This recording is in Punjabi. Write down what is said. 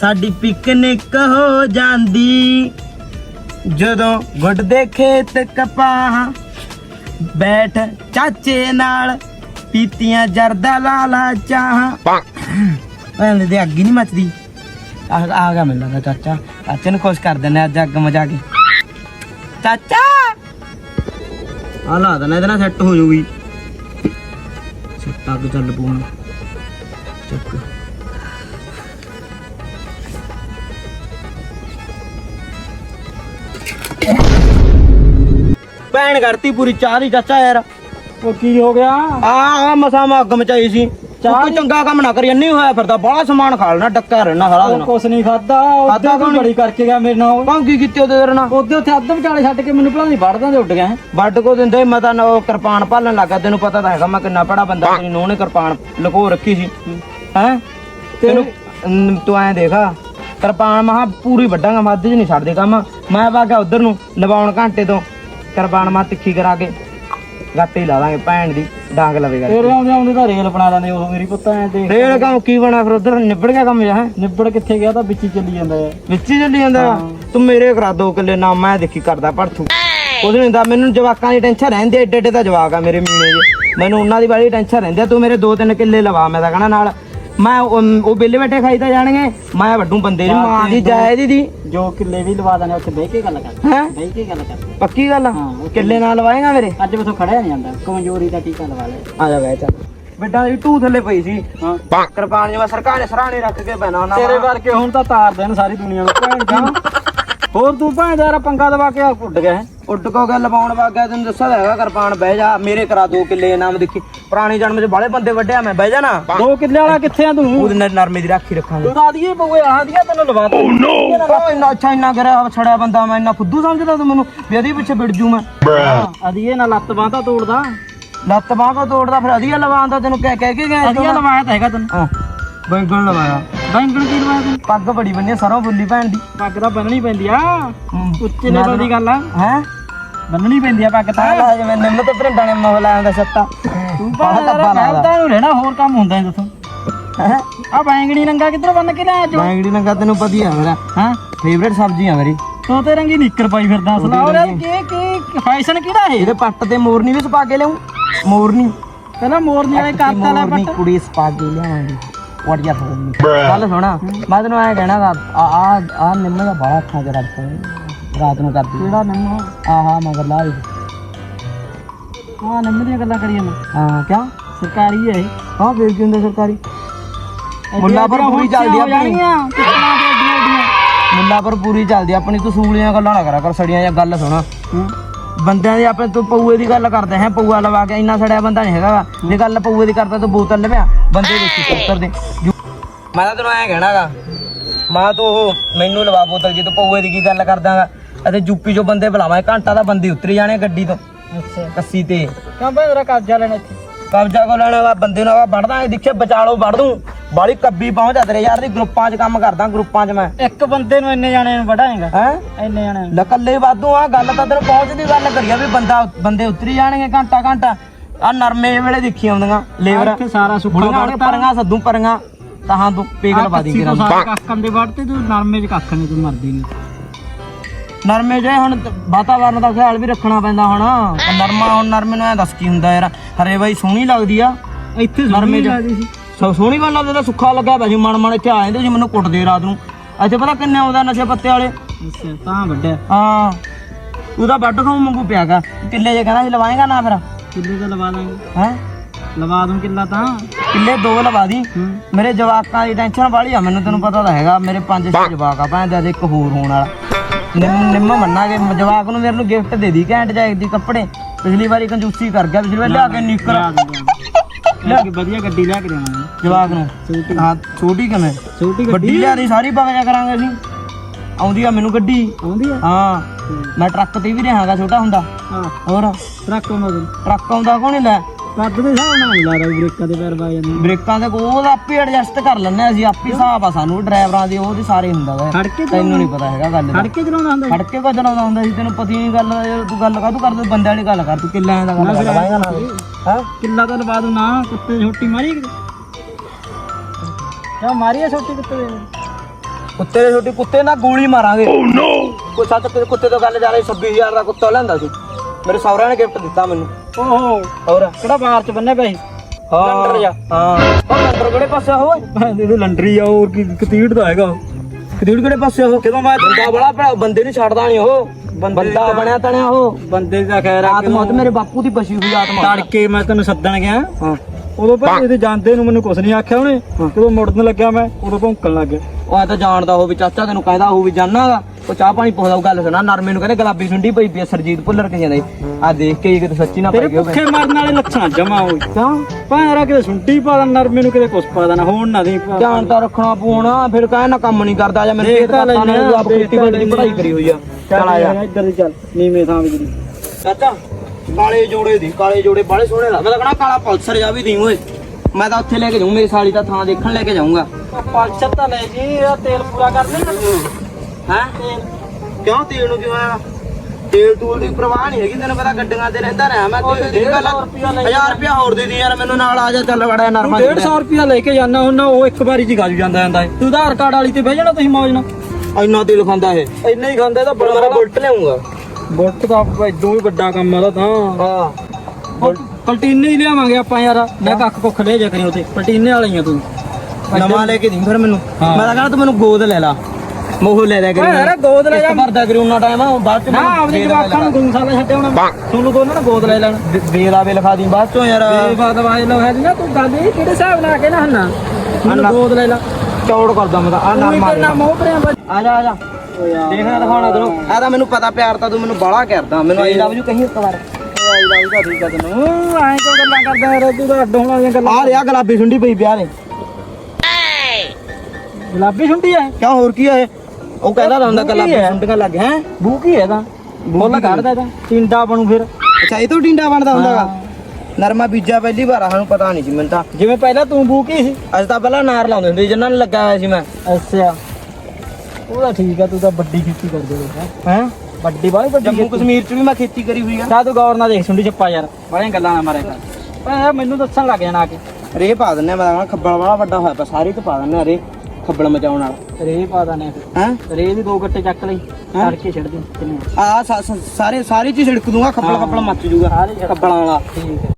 ਸਾਡੀ ਪਿਕਨਿਕ ਹੋ ਜਾਂਦੀ। ਜਦੋਂ ਗੁੱਡ ਦੇ ਖੇਤ ਕਪਾਹ ਬੈਠ ਚਾਚੇ ਨਾਲ ਪੀਤੀਆਂ ਜਰਦਾ ਲਾਲਾ ਚਾਹ। ਭੈਣ ਦੇ ਅੱਗੀ ਨਹੀਂ ਮੱਚਦੀ। ਆ ਆ ਗਿਆ ਮੈਨੂੰ ਲੱਗਾ ਚਾਚਾ। ਚਾਚੇ ਨੂੰ ਖੁਸ਼ ਕਰ ਦਿੰਦੇ ਅੱਜ ਅੱਗ ਮਜਾ ਕੇ। ਚਾਚਾ! ਆ ਲਾ ਦੇਣਾ ਇਹਦੇ ਨਾਲ ਸੈੱਟ ਹੋ ਜੂਗੀ ਸੱਟ ਅੱਗ ਚੱਲ ਪੂਣ ਚੱਕ। ਭੈਣ ਕਰਤੀ ਪੂਰੀ ਚਾਹ ਦੀ ਚਾਚਾ ਯਾਰ। ਉਹ ਕੀ ਹੋ ਗਿਆ? ਆ ਆ ਮਸਾ ਮੈਂ ਅੱਗ ਮਚਾਈ ਸੀ। ਚਾਹ ਕੋਈ ਚੰਗਾ ਕੰਮ ਨਾ ਕਰੀ ਨਹੀਂ ਹੋਇਆ ਫਿਰਦਾ ਬੜਾ ਸਮਾਨ ਖਾ ਲੈਣਾ ਡੱਕਾ ਰਹਿਣਾ ਸਾਰਾ ਦਿਨ। ਕੁਛ ਨਹੀਂ ਖਾਦਾ ਕਿਉਂ ਕੋਈ? ਬੜੀ ਕਰਕੇ ਗਿਆ ਮੇਰੇ ਨਾਲ। ਭੌਂਕੀ ਕੀਤੀ ਉਹਦੇ ਤੇਰੇ ਨਾਲ। ਉਹਦੇ ਉੱਥੇ ਅੱਧ ਵਿਚਾਲੇ ਛੱਡ ਕੇ ਮੈਨੂੰ ਭਲਾ ਨਹੀਂ ਵੜਦਾਂ ਦੇ ਉੱਡ ਗਿਆ ਵੱਡ ਕੋ ਦਿੰਦੇ ਮੈਂ ਤਾਂ ਉਹ ਕਿਰਪਾਨ ਭਾਲਣ ਲੱਗਾ ਤੈਨੂੰ ਪਤਾ ਤਾਂ ਹੈਗਾ ਮੈਂ ਕਿੰਨਾ ਪੜਾ ਬੰਦਾ ਤੇਰੀ ਨੂੰਹ ਨੇ ਕਿਰਪਾਨ ਲੁਕੋ ਰੱਖੀ ਸੀ। ਹੈ? ਤੈਨੂੰ ਤੂੰ ਐਂ ਦੇਖਾ ਕਿਰਪਾਨ ਮਹਾ ਪੂਰੀ ਵੱਡਾਂਗਾ ਮੱਧ ਚ ਨਹੀਂ ਛੱਡਦੇ ਕੰਮ। ਮੈਂ ਵਾਗਾ ਉਧਰ ਨੂੰ ਲਵਾਉਣ ਘੰਟੇ ਤੋਂ। ਕਿਰਪਾਨ ਮਾ ਤਿੱਖੀ ਕਰਾ ਕੇ। ਗੱਤੇ ਲਾ ਦਾਂਗੇ ਭੈਣ ਦੀ ਡਾਂਗ ਲਵੇਗਾ ਤੇਰੇ ਆਉਂਦੇ ਆਉਂਦੇ ਤਾਂ ਰੇਲ ਬਣਾ ਲੈਂਦੇ ਉਹ ਮੇਰੀ ਪੁੱਤ ਐ ਦੇਖ। ਰੇਲ ਕੰਮ ਕੀ ਬਣਾ ਫਿਰ ਉਧਰ? ਨਿਬੜ ਗਿਆ ਕੰਮ ਹੈ ਨਿਬੜ ਕਿੱਥੇ ਗਿਆ? ਤਾਂ ਵਿੱਚ ਹੀ ਚੱਲੀ ਜਾਂਦਾ ਹੈ ਵਿੱਚ ਹੀ ਚੱਲੀ ਜਾਂਦਾ? ਤੂੰ ਮੇਰੇ ਕਰਾ ਦੋ ਕਿੱਲੇ ਨਾ ਮੈਂ ਦੇਖੀ ਕਰਦਾ ਪੜਥੂ ਉਹਦੇ ਨਹੀਂ ਦਾ ਮੈਨੂੰ ਜਵਾਕਾਂ ਦੀ ਟੈਨਸ਼ਨ ਰਹਿੰਦੀ ਐ, ਏਡੇ ਏਡੇ ਤਾਂ ਜਵਾਕ ਆ ਮੇਰੇ ਮੀਨੇ ਜੇ ਮੈਨੂੰ ਉਹਨਾਂ ਦੀ ਬੜੀ ਟੈਨਸ਼ਨ ਰਹਿੰਦੀ ਤੂੰ ਮੇਰੇ ਦੋ ਤਿੰਨ ਕਿੱਲੇ ਲਵਾ ਮੈਂ ਤਾਂ ਕਹਣਾ ਨਾਲ। ਮੈਂ ਉਹ ਉਹ ਬਿੱਲੇ ਬੈਠੇ ਖਾਈ ਤਾਂ ਜਾਣਗੇ। ਮੈਂ ਵੱਡੂ ਬੰਦੇ ਦੀ ਮਾਂ ਦੀ ਜਾਇਦੀ ਦੀ। ਜੋ ਕਿੱਲੇ ਵੀ ਲਵਾ ਦੇਣੇ ਉੱਥੇ ਬਹਿ ਕੇ ਗੱਲ ਕਰ ਹੈ? ਬਹਿ ਕੇ ਗੱਲ ਕਰ ਪੱਕੀ ਗੱਲ ਆ? ਹਾਂ, ਉਹ ਕਿੱਲੇ ਨਾਲ ਲਵਾਏਗਾ ਮੇਰੇ? ਅੱਜ ਮੈਥੋਂ ਖੜਿਆ ਨਹੀਂ ਜਾਂਦਾ। ਕਮਜ਼ੋਰੀ ਦਾ ਟੀਕਾ ਲਵਾ ਲੈ। ਆ ਜਾ ਬੈ ਚੱਲ। ਬੇਟਾ ਦੀ ਟੂ ਥੱਲੇ ਪਈ ਸੀ। ਹਾਂ। ਕਿਰਪਾਨ ਜਿਵੇਂ ਸਰਕਾਰ ਨੇ ਸਰਾਣੇ ਰੱਖ ਕੇ ਪੈਣਾ ਉਹਨਾਂ ਤੇਰੇ ਵਰਗੇ ਹੁਣ ਤਾਂ ਤਾਰ ਦੇਣ ਸਾਰੀ ਦੁਨੀਆ ਨੂੰ। ਭੈਣ ਦੀ ਹੋਰ ਤੂੰ ਭੈਣ ਦਾ ਯਾਰ ਪੰਗਾ ਦਵਾ ਕੇ ਆ ਉੱਡ ਗਿਆ ਹੈਂ। ਉੱਡ ਕੋ ਗੱਲ ਲਵਾਉਣ ਵਗ ਗਿਆ ਤੈਨੂੰ ਦੱਸਿਆ ਤਾਂ ਹੈਗਾ ਕਿਰਪਾਨ ਬਹਿ ਜਾ ਮੇਰੇ ਕਰਾ ਦੋ ਕਿੱਲੇ ਨਾਮ ਦੇਖੀ ਪੁਰਾਣੇ ਜਨਮ 'ਚ ਬਾਲੇ ਬੰਦੇ ਵੱਢਿਆ ਮੈਂ ਬਹਿ ਜਾ ਨਾ। ਦੋ ਕਿੱਲੇ ਵਾਲਾ ਕਿੱਥੇ ਆ ਤੂੰ? ਉਹਦੇ ਨਾਲ ਨਰਮੇ ਦੀ ਰਾਖੀ ਰੱਖਾਂਗੇ। ਤੂੰ ਤਾਂ ਦੀਏ ਬਉਏ ਆ ਦੀਆ ਤੈਨੂੰ ਲਵਾ ਤਾ ਉਹ ਇੰਨਾ ਅੱਛਾ ਇੰਨਾ ਕਰਿਆ ਛੜਿਆ ਬੰਦਾ ਮੈਂ ਇੰਨਾ ਫੁੱਦੂ ਸਮਝਦਾ ਤੂੰ ਮੈਨੂੰ ਵੀ ਇਹਦੇ ਪਿੱਛੇ ਵਿੜ ਜੂ ਮੈਂ। ਅਦੀਏ ਨਾਲ ਲੱਤ ਬਾਂਹ ਤਾਂ ਤੋੜਦਾ। ਲੱਤ ਬਾਹ ਕੋ ਤੋੜਦਾ ਫਿਰ ਅਧੀਆ ਲਵਾਉਂਦਾ ਤੈਨੂੰ ਕਹਿ ਕਹਿ ਕੇ ਗਿਆ ਅਦੀਆ ਲਵਾਇਆ ਤਾਂ ਹੈਗਾ ਤੈਨੂੰ। ਹਾਂ। ਬੈਂਗਣ ਲਵਾਇਆ। ਬੈਂਗਣ ਕੀ ਲਵਾਇਆ ਤੈਨੂੰ? ਪੱਗ ਬੜੀ ਬੰਨੀ ਸਰੋਂ ਫੁੱਲੀ ਭੈਣ ਦੀ। ਪੱਗ ਤਾਂ ਬੰਨਣੀ ਪੈਂਦੀ ਆ। ਉੱਚੇ ਲੈਵਲ ਦੀ ਗੱਲ ਆ। ਹੈ? ਬੰਨਣੀ ਪੈਂਦੀ ਆ ਪੱਗ ਤਾਂ। ਆ ਲਾ ਜਿਵੇਂ ਨਿੰਮ ਤੇ ਭਰਿੰਡਾਂ ਨੇ ਮੋਹ ਲਾਇਆ ਹੁੰਦਾ ਛੱਤਾ ਤੂੰ ਬਾਹਲਾ ਧੱਬਾ ਤਾਂ ਲਾਦਾ ਨੂੰ ਰਹਿਣਾ ਹੋਰ ਕੰਮ ਹੁੰਦਾ ਹੈ ਦੱਸੋ ਹੈ? ਆ ਬੈਂਗਣੀ ਨੰਗਾ ਕਿੱਧਰ ਬੰਨ ਕੇ ਲਿਆ ਅੱਜ ਬੈਂਗੜੀ ਨੰਗਾ ਤੈਨੂੰ ਪਤਾ ਮੇਰਾ। ਹਾਂ? ਫੇਵਰੇਟ ਸਬਜ਼ੀ ਆ ਮੇਰੀ। ਤੋਤੇ ਰੰਗੀ ਨਿੱਕਰ ਪਾਈ ਫਿਰਦਾ ਅਸਲਾ ਉਹ ਯਾਰ ਕੀ ਕੀ ਫੈਸ਼ਨ ਕਿਹੜਾ ਇਹ? ਇਹਦੇ ਪੱਟ ਤੇ ਮੋਰਨੀ ਵੀ ਸਪਾ ਕੇ ਲਿਆਉਂ। ਮੋਰਨੀ। ਪਹਿਲਾਂ ਮੋਰਨੀ ਵਾਲੇ ਕਰਤਾ ਲੈ ਮੋਰਨੀ ਕੁੜੀ ਸਪਾ ਕੇ ਲਿਆਵਾਂਗੇ। ਵਾਟ ਯਾਰ ਹੋਣੀ ਗੱਲ ਸੁਣਾ। ਮੈਂ ਤੈਨੂੰ ਐ ਕਹਿਣਾ ਆ ਆ ਆ ਨਿੰਮ ਦਾ ਬਾਲਾ ਖਾ ਕੇ ਰੱਖ ਰਾਤ ਨੂੰ ਕਰਦੀ ਕਿਹੜਾ ਨੰਮਾ ਆਹਾ ਮਗਰ ਲਾ ਦੇ। ਹਾਂ ਨੰਮੇ ਦੀਆਂ ਗੱਲਾਂ ਕਰੀਏ ਨਾ ਹਾਂ ਕਿਆ? ਸਰਕਾਰੀ ਹੈ ਇਹ। ਹਾਂ ਫੇਰ ਕੀ ਹੁੰਦਾ ਸਰਕਾਰੀ। ਮੁੱਲਾਪੁਰ ਪੂਰੀ ਚੱਲਦੀ ਆ ਆਪਣੀ। ਏਡੀਆਂ ਮੁੱਲਾਪੁਰ ਪੂਰੀ ਚੱਲਦੀ ਆਪਣੀ ਤੂੰ ਸੂਲੀਆਂ ਗੱਲਾਂ ਨਾ ਕਰਾ ਕਰ ਸੜੀਆਂ ਜਾਂ ਗੱਲ ਸੁਣਾ। ਬੰਦਿਆਂ ਦੀ ਆਪਣੇ ਤੂੰ ਪਊਏ ਦੀ ਗੱਲ ਕਰਦੇ ਹੈ ਪਊਆ ਲਵਾ ਕੇ ਇੰਨਾ ਸੜਿਆ ਬੰਦਾ ਨਹੀਂ ਹੈਗਾ। ਜੇ ਗੱਲ ਪਊਏ ਦੀ ਕਰਦਾ ਤੂੰ ਬੋਤਲ ਲਵਿਆ ਬੰਦੇ ਦੇਖੀ ਪੁੱਤਰ ਦੇ। ਮੈਂ ਤਾਂ ਤੈਨੂੰ ਐਂ ਕਹਿਣਾਗਾ ਮਾਂ ਤੂੰ ਉਹ ਮੈਨੂੰ ਲਵਾ ਬੋਤਲ ਜੇ ਤੂੰ ਪਊਏ ਦੀ ਕੀ ਗੱਲ ਕਰਦਾਗਾ। ਅਤੇ ਯੂਪੀ ਚੋਂ ਬੰਦੇ ਬੁਲਾਵਾਂ ਘੰਟਾ ਦਾ ਬੰਦੇ ਉਤਰ ਜਾਣੇ ਗੱਡੀ ਤੋਂ। ਅੱਛਾ। ਕੱਸੀ ਤੇ। ਕਿਉਂ ਬਈ ਤੇਰਾ ਕਬਜ਼ਾ ਲੈਣਾ ਇੱਥੇ? ਕਬਜ਼ਾ ਕੋ ਲੈਣਾ ਵਾ ਬੰਦੇ ਨੂੰ ਵੜਦਾ ਦੇਖੇ ਬਚਾਲੋ ਵੜ ਦੂੰ। ਬਾਲੀ ਕੱਬੀ ਪਹੁੰਚ ਤੇਰੇ ਯਾਰ ਦੀ ਗਰੁੱਪਾਂ 'ਚ ਕੰਮ ਕਰਦਾ ਗਰੁੱਪਾਂ 'ਚ ਮੈਂ। ਇੱਕ ਬੰਦੇ ਨੂੰ ਇੰਨੇ ਜਾਣੇ ਨੂੰ ਵੜਾਏਗਾ ਹੈ? ਇੰਨੇ ਜਾਣੇ ਨੂੰ। ਲਕੱਲੇ ਵਾਧੂ ਆ ਗੱਲ ਤਾਂ ਤੈਨੂੰ ਪਹੁੰਚਦੀ ਗੱਲ ਕਰੀਆ ਵੀ ਬੰਦਾ ਬੰਦੇ ਉਤਰੀ ਜਾਣਗੇ ਘੰਟਾ ਘੰਟਾ। ਆ ਨਰਮੇ ਵੇਲੇ ਦੇਖੀ ਆਉਂਦੀਆਂ ਲੇਬਰ। ਇੱਥੇ ਸਾਰਾ ਸੁੱਕਾ ਉਹਨੇ ਪਰੀਆਂ ਸੱਦੂ ਤਾਂ ਤੂੰ ਪੇਗਲ ਪਾ ਦੀ ਕੱਖ ਕੰਦੇ ਵੜਤੇ ਤੂੰ ਨਰਮੇ ਚ ਕੱਖ ਨਹੀਂ ਤੂੰ ਮਰਦੀ ਨਹੀਂ। ਨਰਮੇ ਜੇ ਹੁਣ ਤ- ਵਾਤਾਵਰਨ ਦਾ ਖਿਆਲ ਵੀ ਰੱਖਣਾ ਪੈਂਦਾ ਹੁਣ। ਉਹ ਨਰਮਾ ਹੁਣ ਨਰਮੇ ਨੂੰ ਐ ਦੱਸ ਕੀ ਹੁੰਦਾ ਯਾਰ ਹਰੇ ਬਾਈ ਸੋਹਣੀ ਲੱਗਦੀ ਆ। ਇੱਥੇ ਨਰਮੇ ਚ। ਸੀ। ਸੋ ਸੋਹਣੀ ਗੱਲ ਲੱਗਦਾ ਸੁੱਖਾ ਲੱਗਾ ਪਿਆ ਸੀ ਮਨ ਮਨ ਇੱਥੇ ਆ ਜਾਂਦੇ ਸੀ ਮੈਨੂੰ ਕੁੱਟਦੇ ਰਾਤ ਨੂੰ। ਇੱਥੇ ਪਤਾ ਕਿੰਨੇ ਆਉਂਦਾ ਨਸ਼ੇ ਪੱਤੇ ਵਾਲੇ? ਅੱਛਾ ਤਾਂ ਵੱਡਿਆ ਹਾਂ। ਉਹਦਾ ਵੱਡ ਖਾਉ ਮੰਗੂ ਪਿਆਗਾ ਕਿੱਲੇ ਜੇ ਕਹਿੰਦਾ ਸੀ ਲਵਾਏਗਾ ਨਾ ਫਿਰ? ਕਿੱਲੇ ਦਾ ਲਵਾ ਲਾਂਗੇ ਹੈ? ਲਵਾ ਦੂੰ ਕਿੱਲਾ ਤਾਂ। ਕਿੱਲੇ ਦੋ ਲਵਾ ਦੀ। ਹੂੰ। ਮੇਰੇ ਜਵਾਕਾਂ ਦੀ ਟੈਨਸ਼ਨ ਵਾਲੀ ਆ ਮੈਨੂੰ ਤੈਨੂੰ ਪਤਾ ਤਾਂ ਹੈਗਾ ਮੇਰੇ ਪੰਜ ਛੇ ਜਵਾਕ ਆ ਭਾਂ ਦੇ ਇੱਕ ਹੋਰ ਹੋਣ ਵਾਲਾ। ਨਿੰਮ ਨਿੰਮ ਮੰਨਾਂਗੇ ਜਵਾਕ ਨੂੰ ਮੇਰੇ ਨੂੰ ਗਿਫਟ ਦੇ ਦੀ ਘੈਂਟ ਜਾਇਕ ਦੀ ਕੱਪੜੇ। ਪਿਛਲੀ ਵਾਰੀ ਕੰਜੂਸੀ ਕਰ ਗਿਆ ਪਿਛਲੀ ਵਾਰੀ ਲਿਆ ਕੇ ਦੂੰਗਾ ਲੈ ਕੇ ਵਧੀਆ ਗੱਡੀ ਲਿਆ ਕੇ ਦੇਵਾਂਗੇ ਜਵਾਕ ਨੂੰ। ਛੋਟੀ। ਹਾਂ ਛੋਟੀ ਕਿਵੇਂ? ਛੋਟੀ ਵੱਡੀ ਗੱਡੀ ਲਿਆ ਦੀ ਸਾਰੀ ਬਗਜਾ ਕਰਾਂਗੇ ਅਸੀਂ। ਆਉਂਦੀ ਆ ਮੈਨੂੰ ਗੱਡੀ। ਆਉਂਦੀ ਆ? ਹਾਂ। ਮੈਂ ਟਰੱਕ ਤੇ ਵੀ ਰਹਾਂਗਾ ਛੋਟਾ ਹੁੰਦਾ। ਹਾਂ। ਹੋਰ? ਟਰੱਕ ਆਉਂਦਾ ਟਰੱਕ ਆਉਂਦਾ ਕੋਣੀ ਲੈ? ਕੱਦ ਦੇ ਹਿਸਾਬ ਨਾਲ ਨਹੀਂ ਲੱਗਦਾ ਵੀ ਬ੍ਰੇਕਾਂ ਦੇ ਪੈਰ ਪਾ ਜਾਂਦੇ ਬ੍ਰੇਕਾਂ ਦੇ ਕੋਲ ਆਪੇ ਐਡਜਸਟ ਕਰ ਲੈਂਦੇ ਅਸੀਂ ਆਪੇ ਹਿਸਾਬ ਆ ਸਾਨੂੰ ਡਰਾਈਵਰਾਂ ਦੇ ਉਹਦੇ ਸਾਰੇ ਹੁੰਦਾ ਵਾ। ਖੜ ਕੇ ਤੈਨੂੰ ਨਹੀਂ ਪਤਾ ਹੈਗਾ ਗੱਲ ਦਾ। ਖੜ ਕੇ ਚਲਾਉਣਾ ਹੁੰਦਾ ਫੜ ਕੇ ਕੋ ਚਲਾਉਂਦਾ ਹੁੰਦਾ ਸੀ ਤੈਨੂੰ ਪਤਾ ਨਹੀਂ ਗੱਲ ਯਾਰ ਤੂੰ ਗੱਲ ਕਾਹਤੋਂ ਕਰਦਾ ਬੰਦੇ ਵਾਲੀ ਗੱਲ ਕਰ ਤੂੰ ਕਿੱਲਾ ਦਾ ਗੱਲ ਕਰਵਾਏਗਾ ਨਾ। ਹਾਂ? ਕਿੱਲਾ ਤਾਂ ਲਵਾ ਦੂੰ ਨਾ ਕੁੱਤੇ ਦੀ ਛੋਟੀ ਮਾਰੀ ਕਿਤੇ ਕਿਆ ਮਾਰੀ ਆ ਛੋਟੀ ਕੁੱਤੇ ਦੇ? ਕੁੱਤੇ ਦੇ ਛੋਟੀ ਕੁੱਤੇ ਨਾਲ ਗੋਲੀ ਮਾਰਾਂਗੇ। ਓ ਨੋ ਕੋਈ ਸੱਤ ਕੁੱਤੇ ਤੋਂ ਗੱਲ ਜਾ ਰਹੀ 26000 ਦਾ ਕੁੱਤਾ ਲੈਂਦਾ ਸੀ। ਮੇਰੇ ਸਹੁਰਿਆਂ ਨੇ ਗਿਫਟ ਦਿੱਤਾ ਮੈਨੂੰ। ਓਹੋ ਹੋਰ? ਕਿਹੜਾ ਬਾਹਰ ਚ ਬੰਨੇ ਪਏ ਹਾਂ। ਲੰਡਰ ਜਾ। ਹਾਂ। ਉਹ ਲੰਡਰ ਕਿਹੜੇ ਪਾਸੇ ਆ ਓਏ? ਇਹਦੇ ਲੰਡਰੀ ਆ ਹੋਰ ਕੀ ਕਤੀੜ ਦਾ ਹੈਗਾ ਕਦੀੜ ਕਿਹੜੇ ਪਾਸੇ ਉਹ? ਕਿਦੋਂ ਮੈਂ ਬੰਦਾ ਬੜਾ ਬੰਦੇ ਨਹੀਂ ਛੱਡਦਾ ਨਹੀਂ ਉਹ। ਬੰਦਾ ਬਣਿਆ ਤਣਿਆ ਉਹ। ਬੰਦੇ ਦਾ ਖੈਰ ਆ ਆਤਮਾ ਤੇ ਮੇਰੇ ਬਾਪੂ ਦੀ ਬਸੀ ਹੋਈ ਆਤਮਾ। ਤੜਕੇ ਮੈਂ ਤੈਨੂੰ ਸੱਦਣ ਗਿਆ। ਹਾਂ। ਉਦੋਂ ਭਾਈ ਇਹਦੇ ਜਾਂਦੇ ਨੂੰ ਮੈਨੂੰ ਕੁਝ ਨਹੀਂ ਆਖਿਆ ਉਹਨੇ। ਜਦੋਂ ਮੁੜਨ ਲੱਗਿਆ ਮੈਂ ਉਦੋਂ ਭੌਂਕਣ ਲੱਗ ਗਿਆ। ਉਹ ਆ ਤਾਂ ਜਾਣਦਾ ਉਹ ਵੀ ਚਾਚਾ ਤੈਨੂੰ ਕਹਿੰਦਾ ਉਹ ਵੀ ਜਾਣਾਗਾ। ਉਹ ਚਾਹ ਪਾਣੀ ਪੁੱਛਦਾ ਉਹ ਗੱਲ ਸੁਣਾ ਨਰਮੇ ਨੂੰ ਕਹਿੰਦੇ ਗੁਲਾਬੀ ਸੁੰਡੀ ਪਈ ਪਈ ਆ, ਸਰਜੀਤ ਭੁੱਲਰ ਕੇ ਜਾਂਦੇ ਆ ਦੇਖ ਕੇ ਹੀ ਕਿਤੇ ਸੱਚੀ ਨਾ ਤੇਰੇ ਪਈ ਹੋਵੇ। ਭੁੱਖੇ ਮਰਨ ਵਾਲੇ ਲੱਛਣ ਜਮਾ ਹੋਈ ਕਿਉਂ? ਭਾਂਰਾ ਕਿਤੇ ਸੁੰਟੀ ਪਾ ਦੇਣਾ ਨਰਮੇ ਨੂੰ ਕਿਤੇ ਕੁਛ ਪਾ ਦੇਣਾ ਹੋਣ ਨਾ ਦੇ ਧਿਆਨ ਤਾਂ ਰੱਖਣਾ ਪੂਣਾ ਫਿਰ ਕਹਿ ਨਾ ਕੰਮ ਨਹੀਂ ਕਰਦਾ ਜਾਂ ਮੇਰੇ ਦੇਖ ਤਾਂ ਦਾ ਨੇ ਲੈਣਾ, ਆਪ ਦੇਖ ਖੇਤੀਬਾੜੀ ਦੀ ਤਾਂ ਪੜ੍ਹਾਈ ਕਰੀ ਹੋਈ ਆ। ਚੱਲ ਆ ਜਾ। ਇੱਧਰ ਦੀ ਚੱਲ ਨੀਵੇਂ ਥਾਂ ਵਿੱਚ ਦੀ ਚਾਚਾ ਕਾਲੇ ਜੋੜੇ ਦੀ ਕਾਲੇ ਜੋੜੇ ਬਾਲੇ ਸੋਹਣੇ ਲੱਗ ਮੈਂ ਤਾਂ ਕਹਣਾ ਕਾਲਾ ਪਲਸਰ ਜਾ ਵੀ ਦੀ ਓਏ। ਮੈਂ ਤਾਂ ਉੱਥੇ ਲੈ ਕੇ ਜਾਊਂ ਮੇਰੀ ਸਾਲੀ ਦਾ ਥਾਂ ਦੇਖਣ ਲੈ ਕੇ ਜਾਊਂਗਾ। ਪਲਸਰ ਤਾਂ ਲੈ ਜੀ ਇਹਦਾ ਤੇਲ ਪੂਰਾ ਕਰ ਦੇ ਹੈ? ਕਿਉਂ ਤੇਲ ਨੂੰ ਕਿਉਂ ਆਇਆ? ਤੇਲ ਤੂਲ ਦੀ ਪ੍ਰਵਾਹ ਨਹੀਂ ਹੈਗੀ ਤੈਨੂੰ ਪਤਾ ਗੱਡੀਆਂ ਤੇ ਰਹਿੰਦਾ ਰਿਹਾ ਮੈਂ ਤੇਲ ਦੀ ਗੱਲ 1000 ਰੁਪਿਆ ਹੋਰ ਦੇ ਦੀ ਯਾਰ ਮੈਨੂੰ ਨਾਲ ਆ ਜਾ ਚੱਲ ਵੜਿਆ ਨਰਮਾ 150 ਰੁਪਿਆ ਲੈ ਕੇ ਜਾਣਾ ਹੁੰਦਾ ਉਹ ਇੱਕ ਵਾਰੀ ਚ ਗਾਜੂ ਜਾਂਦਾ ਜਾਂਦਾ ਹੈ ਤੂੰ ਆਧਾਰ ਕਾਰਡ ਵਾਲੀ ਤੇ ਬਹਿ ਜਾਣਾ ਤੁਸੀਂ ਮੌਜ ਨਾਲ। ਇੰਨਾ ਤੇਲ ਖਾਂਦਾ ਇਹ। ਇੰਨਾ ਹੀ ਖਾਂਦਾ ਇਹਦਾ ਬੜਾ ਬੁਲਟ ਲਿਆਉਂਗਾ। ਬੁੱਟ ਦਾ ਇਦੋਂ ਵੀ ਵੱਡਾ ਕੰਮ ਆ ਤਾਂ। ਹਾਂ। ਪਲਟੀਨੇ ਹੀ ਲਿਆਵਾਂਗੇ ਆਪਾਂ ਯਾਰ। ਮੈਂ ਕੱਖ ਕੁੱਖ ਲੈ ਜਾ ਕਰੀ ਉਤੇ ਪਲਟੀਨੇ ਵਾਲੀਆਂ ਤੂੰ। ਨਵਾਂ ਲੈ ਕੇ ਦੀ ਫਿਰ ਮੈਨੂੰ। ਹਾਂ। ਮੈਂ ਤਾਂ ਕਹਿੰਦਾ ਤੂੰ ਮੈਨੂੰ ਗੋਦ ਲੈ ਲਾ। ਮੋਹ ਲੈ ਲੈ ਓਏ ਯਾਰ ਗੋਦ ਲੈ ਜਾ। ਭਰਦਾ ਕਰੀ ਉਹਨਾਂ ਟਾਈਮ ਬਾਅਦ ਚ ਨਾ ਆਪਦੇ ਜਵਾਕਾਂ ਨੂੰ ਗੁੰਸਾਲਾ ਛੱਡੇ ਹੁਣ। ਤੁਹਾਨੂੰ ਦੋਨਾਂ ਨੂੰ ਗੋਦ ਲੈ ਲੈਣ। ਵੇਲਾ ਵੇ ਲਿਖਾ ਦੀ ਬਾਅਦ ਚੋਂ ਯਾਰ। ਇਹ ਬਾਤ ਵਾਜ ਲੋ ਹੈ ਨਾ ਤੂੰ ਗੱਲ ਇਹ ਕਿਹੜੇ ਹਿਸਾਬ ਨਾਲ ਕੇ ਨਾ ਹੰਨਾ? ਮੈਨੂੰ ਗੋਦ ਲੈ ਲੈ। ਚੌੜ ਕਰਦਾ ਮੈਂ ਤਾਂ ਆ ਹੀ ਨਾ ਮੋਹ ਪਰਿਆ ਆ ਜਾ ਆ ਜਾ। ਦੇਖਣਾ ਦਿਖਾਉਣਾ ਤੈਨੂੰ। ਆ ਤਾਂ ਮੈਨੂੰ ਪਤਾ ਪਿਆਰ ਤਾਂ ਤੂੰ ਮੈਨੂੰ ਬਾਲਾ ਕਰਦਾ। ਮੈਨੂੰ ਆਈ ਲਵ ਯੂ ਕਹੀਂ ਇੱਕ ਵਾਰ। ਆਈ ਲਾਉਗਾ ਠੀਕ ਆ ਤੈਨੂੰ ਐਂ ਕਿਉਂ ਗੱਲਾਂ ਕਰਦਾ ਯਾਰ ਤੂੰ ਤਾਂ ਅੱਡ ਹੋਣ ਵਾਲੀਆਂ ਗੱਲਾਂ। ਆ ਰਿਆ ਗੁਲਾਬੀ ਸੁੰਡੀ ਪਈ ਪਿਆ ਨੇ ਗੁਲਾਬੀ ਸੁੰਡੀ ਐ ਕਿਉਂ ਹੋਰ ਕੀ ਇਹ? ਉਹ ਕਹਿੰਦਾ ਹੁੰਦਾ ਬੂਕੀ ਹੈ। ਸੁੰਡੀਆਂ ਲੱਗ ਹੈ? ਬੂ ਕੀ ਹੈ ਤਾਂ। ਬੋਲ ਕੱਢਦਾ ਤਾਂ ਟਿੰਡਾ ਬਣੂ ਫਿਰ। ਅੱਛਾ ਇਹ ਤੋਂ ਟਿੰਡਾ ਬਣਦਾ ਹੁੰਦਾਗਾ ਨਰਮਾ ਬੀਜਾ ਪਹਿਲੀ ਵਾਰ ਆ ਸਾਨੂੰ ਪਤਾ ਨਹੀਂ ਸੀ ਮੈਨੂੰ ਤਾਂ। ਜਿਵੇਂ ਪਹਿਲਾਂ ਤੂੰ ਬੂ ਕੀ ਸੀ? ਅੱਜ ਤਾਂ ਪਹਿਲਾਂ ਨਾਰ ਲਾਉਂਦੇ ਹੁੰਦੇ ਸੀ, ਜਿਨ੍ਹਾਂ ਨੂੰ ਲੱਗਾ ਹੋਇਆ ਸੀ ਮੈਂ। ਅੱਛਾ। ਉਹਦਾ ਠੀਕ ਆ ਤੂੰ ਤਾਂ ਵੱਡੀ ਖੇਤੀ ਕਰਦੇ ਹੋ ਹੈ? ਵੱਡੀ ਬਾਲੀ ਵੱਡੀ ਜੰਮੂ। ਕਸ਼ਮੀਰ 'ਚ ਵੀ ਮੈਂ ਖੇਤੀ ਕਰੀ ਹੋਈ ਆ। ਤਾਂ ਤੂੰ ਗੌਰ ਨਾਲ ਦੇਖ ਸੁੰਡੀ ਚੱਪਾ ਯਾਰ। ਬਾਲੀਆਂ ਗੱਲਾਂ ਨਾ ਮਾਰਿਆ ਕਰ। ਮੈਨੂੰ ਦੱਸਣ ਲੱਗ ਜਾਣਾ ਆ ਕੇ। ਰੇ ਪਾ ਦਿੰਨੇ ਆ, ਮੈਂ ਤਾਂ ਖੱਬਲ ਵਾਲਾ ਵੱਡਾ ਹੋਇਆ ਪਿਆ ਸਾਰੇ ਤੇ ਪਾ ਦਿੰਨੇ ਆ ਰੇ ਖੱਬਲ ਮਚਾਉਣ ਵਾਲਾ। ਰੇ ਪਾ ਦਾਨੇ ਫਿਰ। ਹੈ? ਰੇ ਦੀ ਦੋ ਗੱਟੇ ਚੱਕ ਲਈ ਹੈਂ? ਤੜਕੇ ਛੱਡ ਦੇ ਕਿੰਨੇ ਆ ਸਾਰੇ ਸਾਰੇ ਚੀਜ਼ ਛਿੜਕ ਦੂੰਗਾ ਖੱਬਲ ਖੱਬਲ ਮੱਚ ਜੂਗਾ। ਖੱਬਲਾਂ ਵਾਲਾ। ਠੀਕ ਹੈ।